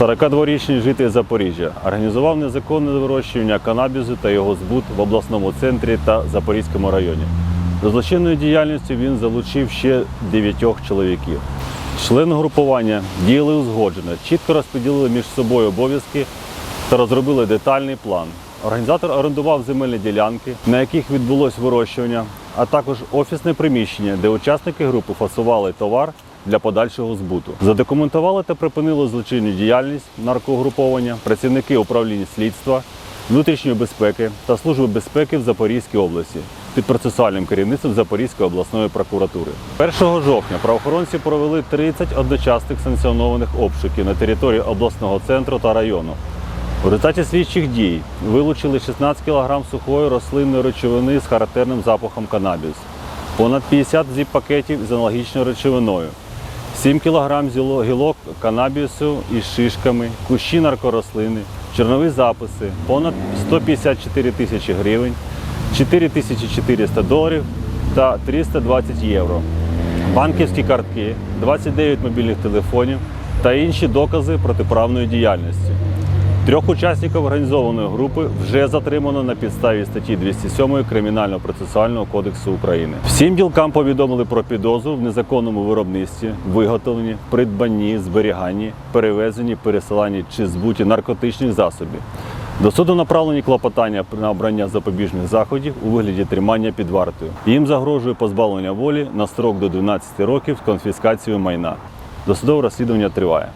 42-річний житель Запоріжжя організував незаконне вирощування канабісу та його збут в обласному центрі та Запорізькому районі. До злочинної діяльності він залучив ще дев'ятьох чоловіків. Члени групування діяли узгоджено, чітко розподілили між собою обов'язки та розробили детальний план. Організатор орендував земельні ділянки, на яких відбулось вирощування, а також офісне приміщення, де учасники групи фасували товар для подальшого збуту. Задокументували та припинили злочинну діяльність наркогруповання працівники управління слідства, внутрішньої безпеки та служби безпеки в Запорізькій області під процесуальним керівництвом Запорізької обласної прокуратури. 1 жовтня правоохоронці провели 30 одночасних санкціонованих обшуків на території обласного центру та району. У результаті слідчих дій вилучили 16 кг сухої рослинної речовини з характерним запахом канабіс, понад 50 зіп-пакетів з аналогічною речовиною, 7 кг гілок канабісу із шишками, кущі наркорослини, чорнові записи, понад 154 тисячі гривень, 4400 доларів та 320 євро банківські картки, 29 мобільних телефонів та інші докази протиправної діяльності. Трьох учасників організованої групи вже затримано на підставі статті 207 Кримінального процесуального кодексу України. Всім ділкам повідомили про підозру в незаконному виробництві, виготовленні, придбанні, зберіганні, перевезенні, пересиланні чи збуті наркотичних засобів. До суду направлені клопотання на обрання запобіжних заходів у вигляді тримання під вартою. Їм загрожує позбавлення волі на строк до 12 років з конфіскацією майна. Досудове розслідування триває.